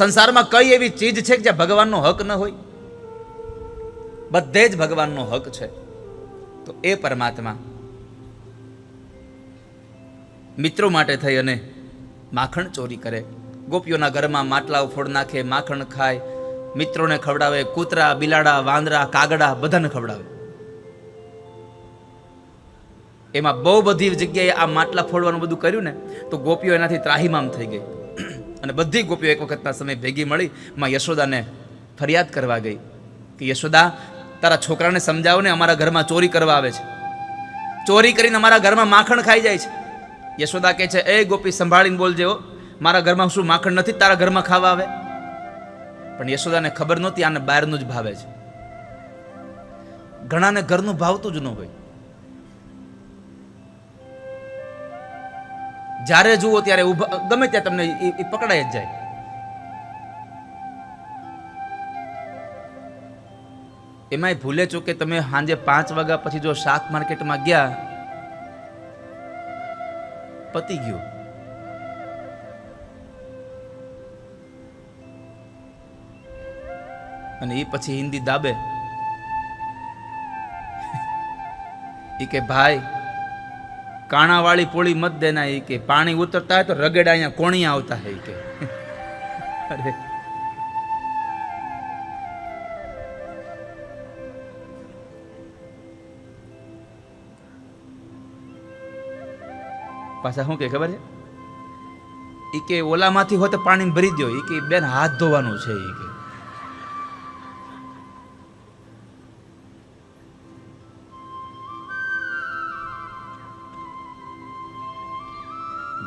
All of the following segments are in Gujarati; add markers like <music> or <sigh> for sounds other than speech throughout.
સંસારમાં કઈ એવી ચીજ છે કે જ્યાં ભગવાનનો હક ન હોય? બધે જ ભગવાનનો હક છે. તો એ પરમાત્મા મિત્રો માટે થઈ અને માખણ ચોરી કરે. ગોપીઓના ઘરમાં માટલાઓ ફોડ નાખે, માખણ ખાય. મિત્રોને ખવડાવે, કૂતરા, બિલાડા, વાંદરા, કાગડા બધાને ખવડાવે. એમાં બહુ બધી જગ્યાએ આ માટલા ફોડવાનું બધું કર્યું ને, તો ગોપીઓ એનાથી ત્રાહીમામ થઈ ગઈ. અને બધી ગોપીઓ એક વખતના સમય ભેગી મળી માં યશોદાને ફરિયાદ કરવા ગઈ કે યશોદા, તારા છોકરાને સમજાવો ને અમારા ઘરમાં ચોરી કરવા આવે છે. ચોરી કરીને અમારા ઘરમાં માખણ ખાઈ જાય છે. યશોદા કહે છે, એ ગોપી, સંભાળીને બોલજે હો. મારા ઘરમાં શું માખણ નથી? તારા ઘરમાં ખાવા આવે. પણ યશોદાને ખબર નહોતી, આને બહારનું જ ભાવે છે. ઘણાને ઘરનું ભાવતું જ ન હોય. જ્યારે જુઓ ત્યારે ઊભા ગમે ત્યાં તમને એ પકડાઈ જ જાય. એમાંય ભૂલે છો કે તમે સાંજે પાંચ વાગ્યા પછી જો શાક માર્કેટમાં ગયા, પતી ગયું. અને એ પછી હિન્દી દાબે. એ કે, ભાઈ કાણાવાળી પોળી મત દેના એ કે, પાણી ઉતરતા હોય તો રગડા અહીંયા કોણી આવતા હે કે. <laughs> અરે. પાછા શું કે ખબર છે? ઈ કે ઓલામાંથી હોય તો પાણી ભરી દો ઈ કે બેન હાથ ધોવાનું છે ઈ કે.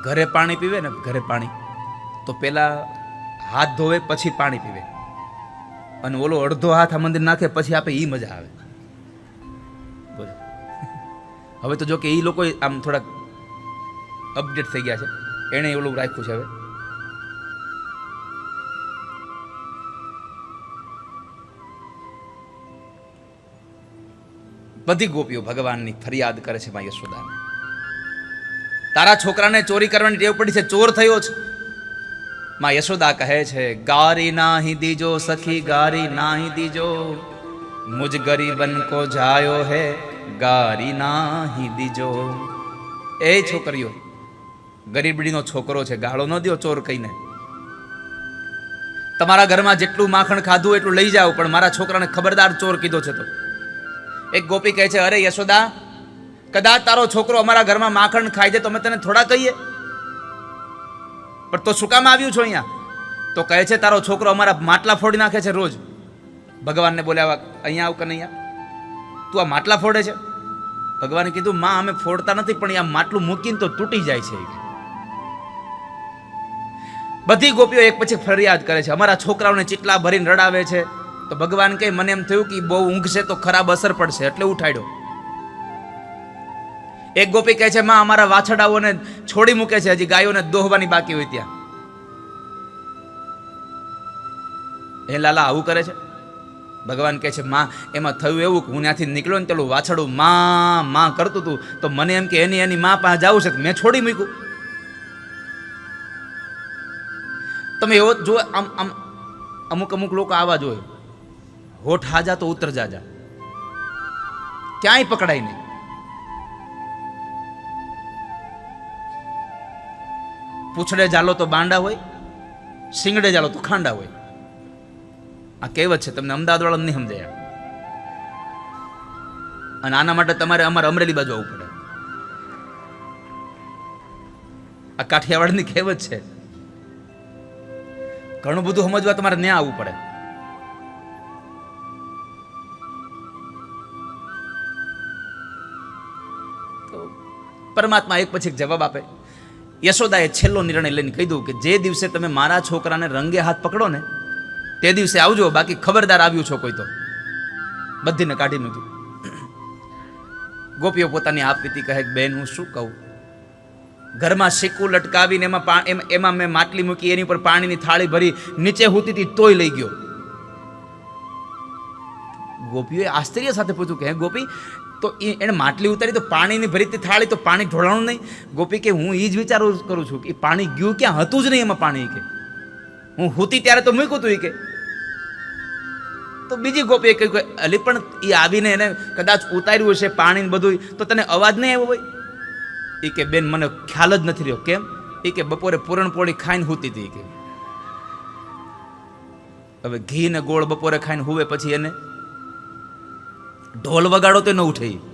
ઘરે પાણી પીવે ને ઘરે પાણી, તો પેલા હાથ ધોવે પછી પાણી પીવે. અને ઓલો અડધો હાથ આ મંદિર નાખે પછી આપે એ મજા આવે. હવે તો જો કે એ લોકો આમ થોડાક અપડેટ થઈ ગયા છે. એણે ઓલું રાખ્યું છે હવે. બધી ગોપીઓ ભગવાનની ફરિયાદ કરે છે મા યશોદાને. તારા છોકરાને ચોરી કરવાની ટેવ પડી છે, ચોર થયો છે. માં યશોદા કહે છે, ગારી નાહી દીજો, સખી, ગારી નાહી દીજો. મુજ ગરીબન કો જાયો હે, ગારી નાહી દીજો. એ છોકરીઓ, ગરીબડીનો છોકરો છે, ગાળો ન દ્યો ચોર કહીને. તમારા ઘરમાં જેટલું માખણ ખાધું એટલું લઈ જાઓ, પણ મારા છોકરાને ખબરદાર ચોર કીધો છે તો. એક ગોપી કહે છે, અરે યશોદા કદાચ તારો છોકરો અમારા ઘરમાં માખણ ખાઈ જાય તો અમે તને થોડા કહીએ. પણ તો શું કામ આવ્યું છો અહીંયા? તો કહે છે તારો છોકરો અમારા માટલા ફોડી નાખે છે રોજ. ભગવાનને બોલ્યા અહીંયા આવ કે નહીં તું આ માટલા ફોડે છે? ભગવાને કીધું, માં, અમે ફોડતા નથી, પણ આ માટલું મૂકીને તો તૂટી જાય છે. બધી ગોપીઓ એક પછી ફરિયાદ કરે છે. અમારા છોકરાઓને ચીટલા ભરીને રડાવે છે. તો ભગવાન કહે, મને એમ થયું કે બહુ બહુ ઊંઘશે તો ખરાબ અસર પડશે. એટલે ઉઠાડ્યો. એક ગોપી કહે છે, માં, અમારા વાછડાઓને છોડી મૂકે છે, હજી ગાયોને દોહવાની બાકી હોય ત્યાં. એ લાલા, આવું કરે છે? ભગવાન કહે છે, માં, એમાં થયું એવું કે હું ત્યાંથી નીકળ્યો ને પેલું વાછડું માં માં કરતું હતું તો મને એમ કે એની એની માં પાસે જવું છે મેં છોડી મૂક્યું? તમે એવો જો આમ આમ, અમુક અમુક લોકો આવા જોયો હોઠ હાજા તો ઉતર જાજા. ક્યાંય પકડાય નહીં. પૂછડે જાલો તો બાંડા હોય, શિંગડે જાલો તો ખાંડા હોય. આ કહેવત છે, તમને અમદાવાદવાળા નહીં સમજાયા. અને આના માટે તમારે અમારે અમરેલી બાજુ આવવું પડે. આ કાઠિયાવાડની કહેવત છે, ઘણું બધું સમજવા તમારે ન્યા આવવું પડે. પરમાત્મા એક પછી એક જવાબ આપે. યશોદાએ છેલ્લો નિર્ણય લઈને કહી કે જે દિવસે તમે મારા છોકરાને રંગે હાથ પકડો ને, તે દિવસે આવજો, બાકી ખબરદાર આવ્યું છો કોઈ તો. બધીને કાઢી મૂક્યું. ગોપીઓ પોતાની આપવીતી કહે, બેન, હું શું કહું? ઘરમાં સિક્કું લટકાવીને એમાં એમાં મેં માટલી મૂકી, એની ઉપર પાણીની થાળી ભરી, નીચે હુતી તોય લઈ ગયો. ગોપીઓએ આશ્ચર્ય સાથે પૂછ્યું કે ગોપી તો એ એણે માટલી ઉતારી તો પાણીની ભરી થાળી તો પાણી ઢોળાણું નહીં. ગોપી કે, હું એ જ વિચારું કરું છું કે પાણી ગયું ક્યાં? હતું જ નહીં એમાં પાણી કે. હું હોતી ત્યારે તો મૂક્યું તું એ કે. તો બીજી ગોપીએ કહ્યું કે, અલી, પણ એ આવીને એને કદાચ ઉતાર્યું હશે પાણી બધું તો તને અવાજ નહીં આવ્યો હોય એ કે, બેન, મને ખ્યાલ જ નથી રહ્યો. કેમ? એ કે, બપોરે પૂરણપોળી ખાઈને હુતી હતી કે. હવે ઘી ને ગોળ બપોરે ખાઈને હોવે પછી એને ઢોલ વગાડો તે ન ઉઠે.